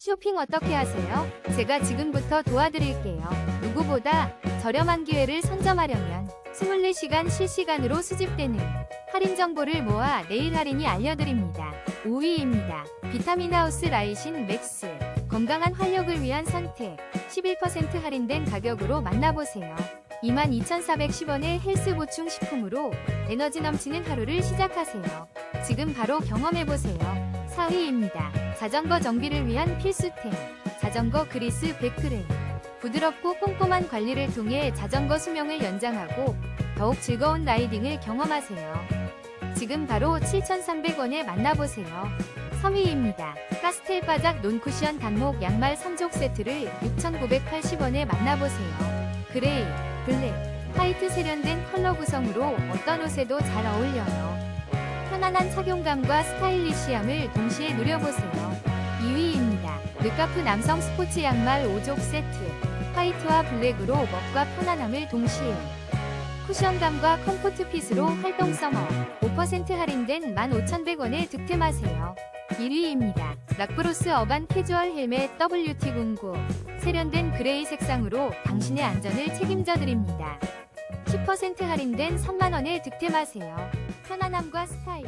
쇼핑 어떻게 하세요? 제가 지금부터 도와드릴게요. 누구보다 저렴한 기회를 선점하려면 24시간 실시간으로 수집되는 할인 정보를 모아 내일 할인이 알려드립니다. 5위입니다. 비타민하우스 라이신 맥스. 건강한 활력을 위한 선택. 11% 할인된 가격으로 만나보세요. 22,410원의 헬스 보충 식품으로 에너지 넘치는 하루를 시작하세요. 지금 바로 경험해보세요. 4위입니다. 자전거 정비를 위한 필수템. 자전거 그리스 100g. 부드럽고 꼼꼼한 관리를 통해 자전거 수명을 연장하고 더욱 즐거운 라이딩을 경험하세요. 지금 바로 7,300원에 만나보세요. 3위입니다. 카스텔 바작 논쿠션 단목 양말 3족 세트를 6,980원에 만나보세요. 그레이, 블랙, 화이트 세련된 컬러 구성으로 어떤 옷에도 잘 어울려요. 편안한 착용감과 스타일리시함을 동시에 누려보세요. 2위입니다. 르카프 남성 스포츠 양말 5족 세트. 화이트와 블랙으로 멋과 편안함을 동시에. 쿠션감과 컴포트 핏으로 활동성어 5% 할인된 15,100원에 득템하세요. 1위입니다. 락브로스 어반 캐주얼 헬멧 WT09 세련된 그레이 색상으로 당신의 안전을 책임져 드립니다. 10% 할인된 3만원에 득템하세요. 편안함과 스타일,